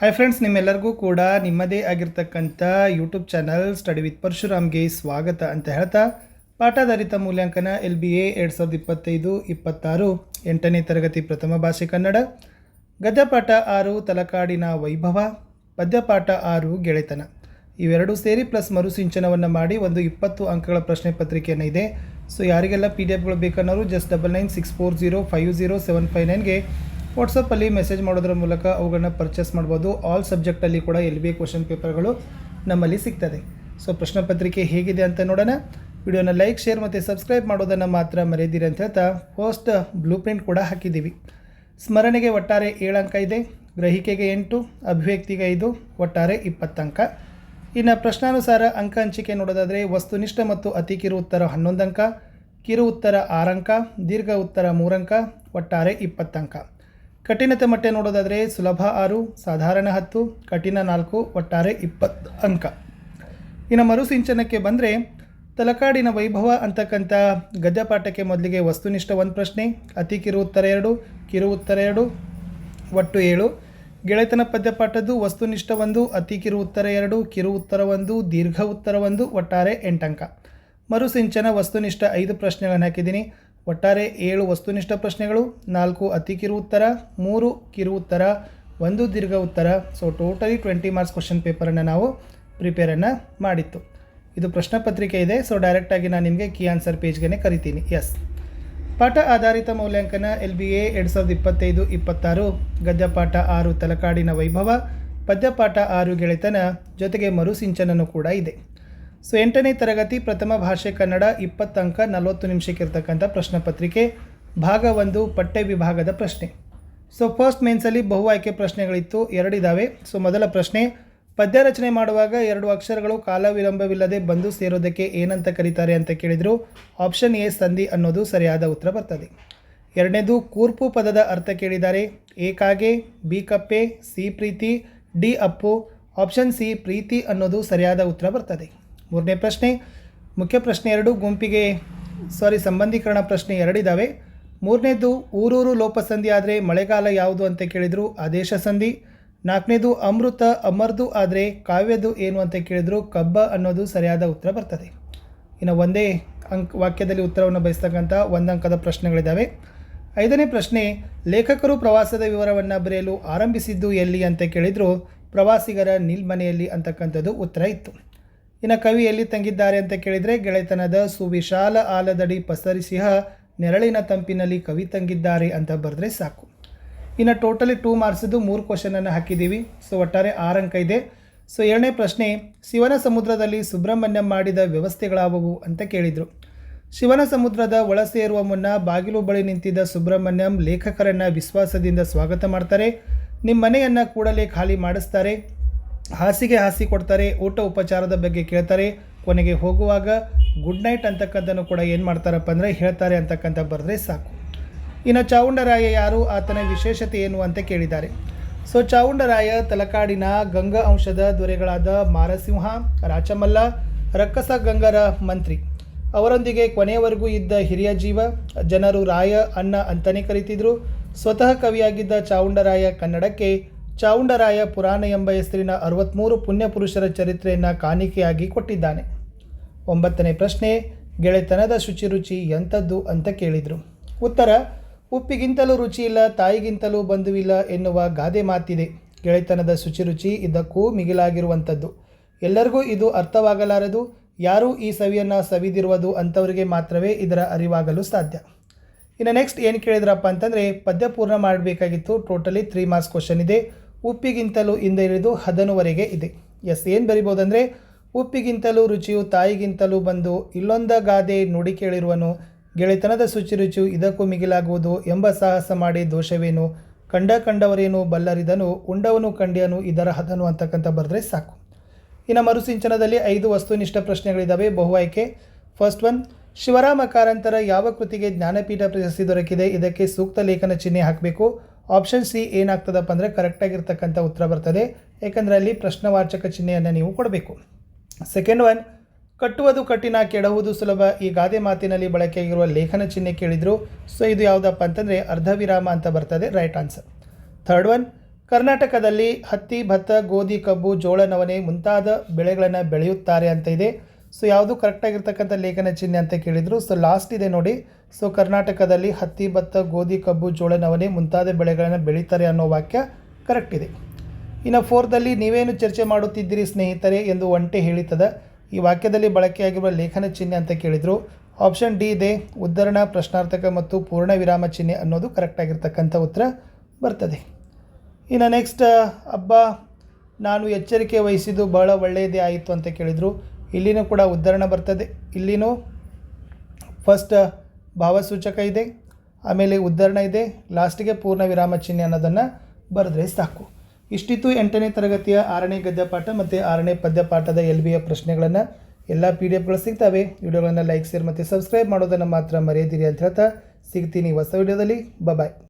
Hi friends ನಿಮ್ಮೆಲ್ಲರಿಗೂ ಕೂಡ ನಿಮ್ಮದೇ ಆಗಿರ್ತಕ್ಕಂಥ ಯೂಟ್ಯೂಬ್ ಚಾನಲ್ ಸ್ಟಡಿ ವಿತ್ ಪರಶುರಾಮ್ಗೆ ಸ್ವಾಗತ ಅಂತ ಹೇಳ್ತಾ, ಪಾಠಾಧಾರಿತ ಮೂಲ್ಯಾಂಕನ ಎಲ್ ಬಿ ಎ ಎರಡು ಸಾವಿರದ ಇಪ್ಪತ್ತೈದು, ಇಪ್ಪತ್ತಾರು, ಎಂಟನೇ ತರಗತಿ ಪ್ರಥಮ ಭಾಷೆ ಕನ್ನಡ, ಗದ್ಯಪಾಠ ಆರು, ತಲಕಾಡಿನ ವೈಭವ, ಪದ್ಯಪಾಠ ಆರು, ಗೆಳೆತನ. ಇವೆರಡು ಸೇರಿ ಪ್ಲಸ್ ಮರುಸಿಂಚನವನ್ನು ಮಾಡಿ ಒಂದು ಇಪ್ಪತ್ತು ಅಂಕಗಳ ಪ್ರಶ್ನೆ ಪತ್ರಿಕೆಯನ್ನು ಇದೆ. ಸೊ ಯಾರಿಗೆಲ್ಲ ಪಿ ಡಿ ಎಫ್ಗಳು ಬೇಕನ್ನೋರು just double nine six four zero five zero seven five ನೈನ್ಗೆ ವಾಟ್ಸಪ್ಪಲ್ಲಿ ಮೆಸೇಜ್ ಮಾಡೋದ್ರ ಮೂಲಕ ಅವುಗಳನ್ನ ಪರ್ಚೇಸ್ ಮಾಡ್ಬೋದು. ಆಲ್ ಸಬ್ಜೆಕ್ಟಲ್ಲಿ ಕೂಡ ಎಲ್ ಬಿ ಕ್ವಶನ್ ಪೇಪರ್ಗಳು ನಮ್ಮಲ್ಲಿ ಸಿಗ್ತದೆ. ಸೊ ಪ್ರಶ್ನೆ ಪತ್ರಿಕೆ ಹೇಗಿದೆ ಅಂತ ನೋಡೋಣ. ವಿಡಿಯೋನ ಲೈಕ್ ಶೇರ್ ಮತ್ತು ಸಬ್ಸ್ಕ್ರೈಬ್ ಮಾಡೋದನ್ನು ಮಾತ್ರ ಮರೆಯದಿರಿ ಅಂತ ಹೇಳ್ತಾ ಫಸ್ಟ್ ಬ್ಲೂ ಪ್ರಿಂಟ್ ಕೂಡ ಹಾಕಿದ್ದೀವಿ. ಸ್ಮರಣೆಗೆ ಒಟ್ಟಾರೆ ಏಳು ಅಂಕ ಇದೆ. ಗ್ರಹಿಕೆಗೆ ಎಂಟು, ಅಭಿವ್ಯಕ್ತಿಗೆ ಐದು, ಒಟ್ಟಾರೆ ಇಪ್ಪತ್ತು ಅಂಕ. ಇನ್ನು ಪ್ರಶ್ನಾನುಸಾರ ಅಂಕ ಹಂಚಿಕೆ ನೋಡೋದಾದರೆ ವಸ್ತುನಿಷ್ಠ ಮತ್ತು ಅತಿ ಕಿರು ಉತ್ತರ ಹನ್ನೊಂದು ಅಂಕ, ಕಿರು ಉತ್ತರ ಆರಂಕ ದೀರ್ಘ ಉತ್ತರ ಮೂರಂಕ ಒಟ್ಟಾರೆ ಇಪ್ಪತ್ತು ಅಂಕ. ಕಠಿಣತೆ ಮಟ್ಟ ನೋಡೋದಾದರೆ ಸುಲಭ ಆರು, ಸಾಧಾರಣ ಹತ್ತು, ಕಠಿಣ ನಾಲ್ಕು, ಒಟ್ಟಾರೆ ಇಪ್ಪತ್ತು ಅಂಕ. ಇನ್ನು ಮರುಸಿಂಚನಕ್ಕೆ ಬಂದರೆ ತಲಕಾಡಿನ ವೈಭವ ಅಂತಕ್ಕಂಥ ಗದ್ಯಪಾಠಕ್ಕೆ ಮೊದಲಿಗೆ ವಸ್ತುನಿಷ್ಠ ಒಂದು ಪ್ರಶ್ನೆ, ಅತಿ ಕಿರು ಉತ್ತರ ಎರಡು, ಕಿರು ಉತ್ತರ ಎರಡು, ಒಟ್ಟು ಏಳು. ಗೆಳೆತನ ಪದ್ಯಪಾಠದ್ದು ವಸ್ತುನಿಷ್ಠ ಒಂದು, ಅತಿ ಕಿರು ಉತ್ತರ ಎರಡು, ಕಿರು ಉತ್ತರ ಒಂದು, ದೀರ್ಘ ಉತ್ತರ ಒಂದು, ಒಟ್ಟಾರೆ ಎಂಟಂಕ ಮರುಸಿಂಚನ ವಸ್ತುನಿಷ್ಠ ಐದು ಪ್ರಶ್ನೆಗಳನ್ನು ಹಾಕಿದ್ದೀನಿ. ಒಟ್ಟಾರೆ ಏಳು ವಸ್ತುನಿಷ್ಠ ಪ್ರಶ್ನೆಗಳು, ನಾಲ್ಕು ಅತಿ ಕಿರು ಉತ್ತರ, ಮೂರು ಕಿರು ಉತ್ತರ, ಒಂದು ದೀರ್ಘ ಉತ್ತರ. So totally twenty marks question ಪೇಪರನ್ನು ನಾವು ಪ್ರಿಪೇರನ್ನು ಮಾಡಿತ್ತು. ಇದು ಪ್ರಶ್ನೆ ಪತ್ರಿಕೆ ಇದೆ. ಸೊ ಡೈರೆಕ್ಟಾಗಿ ನಾನು ನಿಮಗೆ ಕೀ ಆನ್ಸರ್ ಪೇಜ್ಗೆ ಕರಿತೀನಿ. ಎಸ್ ಪಾಠ ಆಧಾರಿತ ಮೌಲ್ಯಾಂಕನ ಎಲ್ ಬಿ ಎ ಎರಡು ಸಾವಿರದ ಇಪ್ಪತ್ತೈದು, ಇಪ್ಪತ್ತಾರು, ಗದ್ಯಪಾಠ ಆರು ತಲಕಾಡಿನ ವೈಭವ, ಪದ್ಯಪಾಠ ಆರು ಗೆಳೆತನ ಜೊತೆಗೆ ಮರುಸಿಂಚನನೂ ಕೂಡ ಇದೆ. ಸೊ ಎಂಟನೇ ತರಗತಿ ಪ್ರಥಮ ಭಾಷೆ ಕನ್ನಡ ಇಪ್ಪತ್ತು ಅಂಕ ನಲವತ್ತು ನಿಮಿಷಕ್ಕೆ ಇರ್ತಕ್ಕಂಥ ಪ್ರಶ್ನೆ ಪತ್ರಿಕೆ, ಭಾಗ ಒಂದು, ಪಠ್ಯ ವಿಭಾಗದ ಪ್ರಶ್ನೆ. ಸೊ ಫಸ್ಟ್ ಮೇನ್ಸಲ್ಲಿ ಬಹು ಆಯ್ಕೆ ಪ್ರಶ್ನೆಗಳಿತ್ತು ಎರಡಿದ್ದಾವೆ ಸೊ ಮೊದಲ ಪ್ರಶ್ನೆ, ಪದ್ಯ ರಚನೆ ಮಾಡುವಾಗ ಎರಡು ಅಕ್ಷರಗಳು ಕಾಲ ವಿಳಂಬವಿಲ್ಲದೆ ಬಂದು ಸೇರೋದಕ್ಕೆ ಏನಂತ ಕರೀತಾರೆ ಅಂತ ಕೇಳಿದರು. ಆಪ್ಷನ್ ಎ ಸಂಧಿ ಅನ್ನೋದು ಸರಿಯಾದ ಉತ್ತರ ಬರ್ತದೆ. ಎರಡನೇದು, ಕೂರ್ಪು ಪದದ ಅರ್ಥ ಕೇಳಿದ್ದಾರೆ. ಎ ಬಿ ಕಪ್ಪೆ, ಸಿ ಪ್ರೀತಿ, ಡಿ ಅಪ್ಪು. ಆಪ್ಷನ್ ಸಿ ಪ್ರೀತಿ ಅನ್ನೋದು ಸರಿಯಾದ ಉತ್ತರ ಬರ್ತದೆ. ಮೂರನೇ ಪ್ರಶ್ನೆ, ಮುಖ್ಯ ಪ್ರಶ್ನೆ ಎರಡು, ಗುಂಪಿಗೆ ಸಾರಿ ಸಂಬಂಧೀಕರಣ ಪ್ರಶ್ನೆ ಎರಡಿದ್ದಾವೆ ಮೂರನೇದು, ಊರೂರು ಲೋಪಸಂಧಿ ಆದರೆ ಮಳೆಗಾಲ ಯಾವುದು ಅಂತ ಕೇಳಿದರು, ಆದೇಶ ಸಂಧಿ. ನಾಲ್ಕನೇದು, ಅಮೃತ, ಅಮರ್ದು ಆದರೆ ಕಾವ್ಯದು ಏನು ಅಂತ ಕೇಳಿದರು, ಕಬ್ಬ ಅನ್ನೋದು ಸರಿಯಾದ ಉತ್ತರ ಬರ್ತದೆ. ಇನ್ನು ಒಂದೇ ಅಂಕ್, ವಾಕ್ಯದಲ್ಲಿ ಉತ್ತರವನ್ನು ಬಯಸ್ತಕ್ಕಂಥ ಒಂದು ಅಂಕದ ಪ್ರಶ್ನೆಗಳಿದ್ದಾವೆ ಐದನೇ ಪ್ರಶ್ನೆ, ಲೇಖಕರು ಪ್ರವಾಸದ ವಿವರವನ್ನು ಬರೆಯಲು ಆರಂಭಿಸಿದ್ದು ಎಲ್ಲಿ ಅಂತ ಕೇಳಿದರು, ಪ್ರವಾಸಿಗರ ನಿಲ್ಮನೆಯಲ್ಲಿ ಅಂತಕ್ಕಂಥದ್ದು ಉತ್ತರ ಇತ್ತು. ಇನ್ನು ಕವಿ ಎಲ್ಲಿ ತಂಗಿದ್ದಾರೆ ಅಂತ ಕೇಳಿದರೆ ಗೆಳೆತನದ ಸುವಿಶಾಲ ಆಲದಡಿ ಪಸರಿಸಿಹ ನೆರಳಿನ ತಂಪಿನಲ್ಲಿ ಕವಿ ತಂಗಿದ್ದಾರೆ ಅಂತ ಬರೆದ್ರೆ ಸಾಕು. ಇನ್ನು ಟೋಟಲಿ ಟೂ ಮಾರ್ಕ್ಸದ್ದು ಮೂರು ಕ್ವಶನನ್ನು ಹಾಕಿದ್ದೀವಿ. ಸೊ ಒಟ್ಟಾರೆ ಆರು ಅಂಕ ಇದೆ. ಸೊ ಎರಡನೇ ಪ್ರಶ್ನೆ, ಶಿವನ ಸಮುದ್ರದಲ್ಲಿ ಸುಬ್ರಹ್ಮಣ್ಯಂ ಮಾಡಿದ ವ್ಯವಸ್ಥೆಗಳಾವುವು ಅಂತ ಕೇಳಿದರು. ಶಿವನ ಸಮುದ್ರದ ಒಳ ಸೇರುವ ಮುನ್ನ ಬಾಗಿಲು ಬಳಿ ನಿಂತಿದ್ದ ಸುಬ್ರಹ್ಮಣ್ಯಂ ಲೇಖಕರನ್ನು ವಿಶ್ವಾಸದಿಂದ ಸ್ವಾಗತ ಮಾಡ್ತಾರೆ. ನಿಮ್ಮ ಮನೆಯನ್ನು ಕೂಡಲೇ ಖಾಲಿ ಮಾಡಿಸ್ತಾರೆ. ಹಾಸಿಗೆ ಹಾಸಿ ಕೊಡ್ತಾರೆ, ಊಟ ಉಪಚಾರದ ಬಗ್ಗೆ ಕೇಳ್ತಾರೆ. ಕೊನೆಗೆ ಹೋಗುವಾಗ ಗುಡ್ ನೈಟ್ ಅಂತಕ್ಕಂಥನ್ನು ಕೂಡ ಏನು ಮಾಡ್ತಾರಪ್ಪ ಅಂದರೆ ಹೇಳ್ತಾರೆ ಅಂತಕ್ಕಂಥ ಬರೆದ್ರೆ ಸಾಕು. ಇನ್ನು ಚಾವುಂಡರಾಯ ಯಾರು? ಆತನ ವಿಶೇಷತೆ ಏನು ಅಂತ ಕೇಳಿದ್ದಾರೆ. ಸೊ ಚಾವುಂಡರಾಯ ತಲಕಾಡಿನ ಗಂಗಾ ಅಂಶದ ದೊರೆಗಳಾದ ಮಾರಸಿಂಹ, ರಾಚಮಲ್ಲ, ರಕ್ಕಸ ಗಂಗರ ಮಂತ್ರಿ. ಅವರೊಂದಿಗೆ ಕೊನೆಯವರೆಗೂ ಇದ್ದ ಹಿರಿಯ ಜೀವ, ಜನರು ರಾಯ ಅನ್ನ ಅಂತಲೇ ಕರೀತಿದ್ರು. ಸ್ವತಃ ಕವಿಯಾಗಿದ್ದ ಚಾವುಂಡರಾಯ ಕನ್ನಡಕ್ಕೆ ಚಾವುಂಡರಾಯ ಪುರಾಣ ಎಂಬ ಹೆಸರಿನ ಅರವತ್ತ್ಮೂರು ಪುಣ್ಯಪುರುಷರ ಚರಿತ್ರೆಯನ್ನು ಕಾಣಿಕೆಯಾಗಿ ಕೊಟ್ಟಿದ್ದಾನೆ. ಒಂಬತ್ತನೇ ಪ್ರಶ್ನೆ, ಗೆಳೆತನದ ಶುಚಿರುಚಿ ಎಂಥದ್ದು ಅಂತ ಕೇಳಿದರು. ಉತ್ತರ, ಉಪ್ಪಿಗಿಂತಲೂ ರುಚಿ ಇಲ್ಲ, ತಾಯಿಗಿಂತಲೂ ಬಂಧುವಿಲ್ಲ ಎನ್ನುವ ಗಾದೆ ಮಾತಿದೆ. ಗೆಳೆತನದ ಶುಚಿರುಚಿ ಇದಕ್ಕೂ ಮಿಗಿಲಾಗಿರುವಂಥದ್ದು. ಎಲ್ಲರಿಗೂ ಇದು ಅರ್ಥವಾಗಲಾರದು, ಯಾರೂ ಈ ಸವಿಯನ್ನು ಸವಿದಿರುವುದು ಅಂಥವರಿಗೆ ಮಾತ್ರವೇ ಇದರ ಅರಿವಾಗಲು ಸಾಧ್ಯ. ಇನ್ನು ನೆಕ್ಸ್ಟ್ ಏನು ಕೇಳಿದ್ರಪ್ಪ ಅಂತಂದರೆ, ಪದ್ಯ ಪೂರ್ಣ ಮಾಡಬೇಕಾಗಿತ್ತು ಟೋಟಲಿ ತ್ರೀ ಮಾರ್ಕ್ಸ್ ಕ್ವಶನ್ ಇದೆ. ಉಪ್ಪಿಗಿಂತಲೂ ಹಿಂದೆ ಹಿಡಿದು ಹದನುವರೆಗೆ ಇದೆ. ಎಸ್, ಏನು ಬರಿಬೋದಂದರೆ ಉಪ್ಪಿಗಿಂತಲೂ ರುಚಿಯು ತಾಯಿಗಿಂತಲೂ ಬಂದು ಇಲ್ಲೊಂದ ಗಾದೆ ನುಡಿ ಕೇಳಿರುವನು, ಗೆಳೆತನದ ಶುಚಿ ರುಚಿಯು ಇದಕ್ಕೂ ಮಿಗಿಲಾಗುವುದು ಎಂಬ ಸಾಹಸ ಮಾಡಿ ದೋಷವೇನು? ಕಂಡ ಕಂಡವರೇನು ಬಲ್ಲರಿದನು, ಉಂಡವನು ಕಂಡಿಯನು, ಇದರ ಹದನು ಅಂತಕ್ಕಂಥ ಬರೆದ್ರೆ ಸಾಕು. ಇನ್ನು ಮರುಸಿಂಚನದಲ್ಲಿ ಐದು ವಸ್ತುನಿಷ್ಠ ಪ್ರಶ್ನೆಗಳಿದ್ದಾವೆ ಬಹು ಆಯ್ಕೆ. ಫಸ್ಟ್ ಒನ್ ಶಿವರಾಮ ಕಾರಂತರ ಯಾವ ಕೃತಿಗೆ ಜ್ಞಾನಪೀಠ ಪ್ರಶಸ್ತಿ ದೊರಕಿದೆ? ಇದಕ್ಕೆ ಸೂಕ್ತ ಲೇಖನ ಚಿಹ್ನೆ ಹಾಕಬೇಕು. ಆಪ್ಷನ್ ಸಿ ಏನಾಗ್ತದಪ್ಪ ಅಂದರೆ ಕರೆಕ್ಟಾಗಿರ್ತಕ್ಕಂಥ ಉತ್ತರ ಬರ್ತದೆ. ಏಕೆಂದರೆ ಅಲ್ಲಿ ಪ್ರಶ್ನವಾಚಕ ಚಿಹ್ನೆಯನ್ನು ನೀವು ಕೊಡಬೇಕು. ಸೆಕೆಂಡ್ ಒನ್ ಕಟ್ಟುವುದು ಕಠಿಣ ಕೆಡುವುದು ಸುಲಭ. ಈ ಗಾದೆ ಮಾತಿನಲ್ಲಿ ಬಳಕೆಯಾಗಿರುವ ಲೇಖನ ಚಿಹ್ನೆ ಕೇಳಿದರು. ಸೊ ಇದು ಯಾವುದಪ್ಪ ಅಂತಂದರೆ ಅರ್ಧ ವಿರಾಮ ಅಂತ ಬರ್ತದೆ ರೈಟ್ ಆನ್ಸರ್ ಥರ್ಡ್ ಒನ್ ಕರ್ನಾಟಕದಲ್ಲಿ ಹತ್ತಿ, ಭತ್ತ, ಗೋಧಿ, ಕಬ್ಬು ಜೋಳ ನವನೆ ಮುಂತಾದ ಬೆಳೆಗಳನ್ನು ಬೆಳೆಯುತ್ತಾರೆ ಅಂತ ಇದೆ. ಸೊ ಯಾವುದು ಕರೆಕ್ಟಾಗಿರ್ತಕ್ಕಂಥ ಲೇಖನ ಚಿಹ್ನೆ ಅಂತ ಕೇಳಿದರು. ಸೊ ಲಾಸ್ಟ್ ಇದೆ ನೋಡಿ. ಸೊ ಕರ್ನಾಟಕದಲ್ಲಿ ಹತ್ತಿ ಭತ್ತ ಗೋಧಿ ಕಬ್ಬು ಜೋಳ ನವಣೆ ಮುಂತಾದ ಬೆಳೆಗಳನ್ನು ಬೆಳೀತಾರೆ ಅನ್ನೋ ವಾಕ್ಯ ಕರೆಕ್ಟ್ ಇದೆ. ಇನ್ನು ಫೋರ್ದಲ್ಲಿ ನೀವೇನು ಚರ್ಚೆ ಮಾಡುತ್ತಿದ್ದೀರಿ ಸ್ನೇಹಿತರೆ ಎಂದು ಒಂಟೆ ಹೇಳಿತದ. ಈ ವಾಕ್ಯದಲ್ಲಿ ಬಳಕೆಯಾಗಿರುವ ಲೇಖನ ಚಿಹ್ನೆ ಅಂತ ಕೇಳಿದರು. ಆಪ್ಷನ್ ಡಿ ಇದೆ. ಉದ್ಧರಣ, ಪ್ರಶ್ನಾರ್ಥಕ ಮತ್ತು ಪೂರ್ಣ ವಿರಾಮ ಚಿಹ್ನೆ ಅನ್ನೋದು ಕರೆಕ್ಟಾಗಿರ್ತಕ್ಕಂಥ ಉತ್ತರ ಬರ್ತದೆ. ಇನ್ನು ನೆಕ್ಸ್ಟ್ ಹಬ್ಬ ನಾನು ಎಚ್ಚರಿಕೆ ವಹಿಸಿದ್ದು ಬಹಳ ಒಳ್ಳೆಯದೇ ಆಯಿತು ಅಂತ ಕೇಳಿದರು. ಇಲ್ಲಿನೂ ಕೂಡ ಉದ್ಧರಣ ಬರ್ತದೆ. ಇಲ್ಲಿನೂ ಫಸ್ಟ್ ಭಾವಸೂಚಕ ಇದೆ. ಆಮೇಲೆ ಉದ್ಧರಣ ಇದೆ. ಲಾಸ್ಟಿಗೆ ಪೂರ್ಣ ವಿರಾಮ ಚಿಹ್ನೆ ಅನ್ನೋದನ್ನು ಬರೆದ್ರೆ ಸಾಕು. ಇಷ್ಟಿತ್ತು ಎಂಟನೇ ತರಗತಿಯ ಆರನೇ ಗದ್ಯ ಪಾಠ ಮತ್ತು ಆರನೇ ಪದ್ಯ ಪಾಠದ ಎಲ್ ಬಿಯ ಪ್ರಶ್ನೆಗಳನ್ನು. ಎಲ್ಲ ಪಿ ಡಿ ಎಫ್ಗಳು ಸಿಗ್ತವೆ. ವಿಡಿಯೋಗಳನ್ನು ಲೈಕ್ ಶೇರ್ ಮತ್ತು ಸಬ್ಸ್ಕ್ರೈಬ್ ಮಾಡೋದನ್ನು ಮಾತ್ರ ಮರೆಯದಿರಿ ಅಂತ ಹೇಳ್ತಾ ಸಿಗ್ತೀನಿ ಹೊಸ ವಿಡಿಯೋದಲ್ಲಿ. ಬಾಯ್